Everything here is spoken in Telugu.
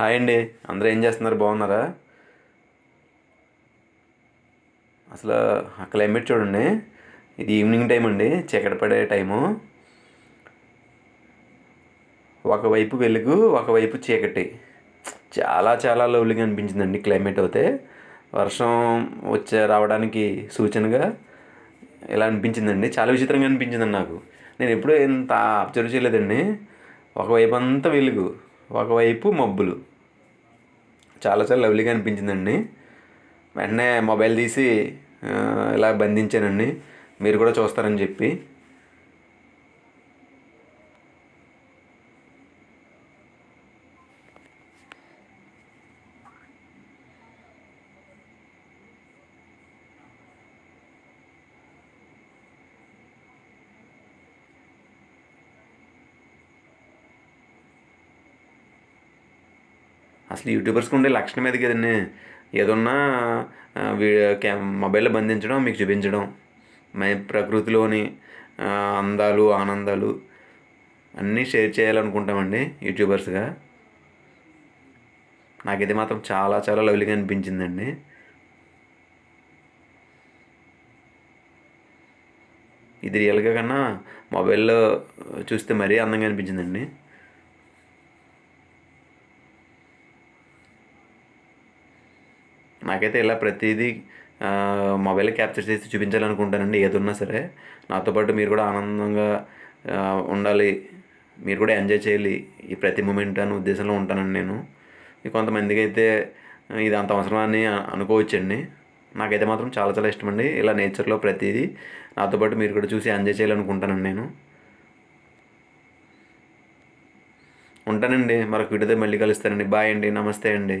హాయ్ అండి. అందరూ ఏం చేస్తున్నారు? బాగున్నారా? అసలు ఆ క్లైమేట్ చూడండి. ఇది ఈవినింగ్ టైం అండి. చీకటి పడే టైము ఒకవైపు వెలుగు ఒకవైపు చీకటి. చాలా చాలా లవ్లీగా అనిపించిందండి క్లైమేట్ అయితే. వర్షం వచ్చే రావడానికి సూచనగా ఇలా అనిపించిందండి. చాలా విచిత్రంగా అనిపించిందండి నాకు. నేను ఎప్పుడూ ఇంత అబ్జర్వ్ చేయలేదండి. ఒకవైపు అంతా వెలుగు. ఒకవైపు మబ్బులు. చాలా చాలా లవ్లీగా అనిపించిందండి. వెంటనే మొబైల్ తీసి ఇలా బంధించానండి. మీరు కూడా చూస్తారని చెప్పి. అసలు యూట్యూబర్స్కి ఉండే లక్షణం ఏది కదండి? ఏదన్నా మొబైల్లో బంధించడం మీకు చూపించడం. మై ప్రకృతిలోని అందాలు ఆనందాలు అన్నీ షేర్ చేయాలనుకుంటామండి యూట్యూబర్స్గా. నాకైతే మాత్రం చాలా చాలా లవ్లీగా అనిపించిందండి. ఇది రియల్గా కన్నా మొబైల్లో చూస్తే మరీ అందంగా అనిపించిందండి. నాకైతే ఇలా ప్రతిదీ మొబైల్ క్యాప్చర్ చేసి చూపించాలనుకుంటానండి ఏదున్నా సరే. నాతో పాటు మీరు కూడా ఆనందంగా ఉండాలి. మీరు కూడా ఎంజాయ్ చేయాలి. ఈ ప్రతి మూమెంట్ అనే ఉద్దేశంలో ఉంటానండి నేను. కొంతమందికి అయితే ఇది అంత అవసరమా అని అనుకోవచ్చండి. నాకైతే మాత్రం చాలా చాలా ఇష్టం అండి ఇలా నేచర్లో ప్రతిదీ నాతో పాటు మీరు కూడా చూసి ఎంజాయ్ చేయాలనుకుంటానండి నేను. ఉంటానండి. మరొక వీడియోతో మళ్ళీ కలుస్తానండి. బాయ్ అండి. నమస్తే అండి.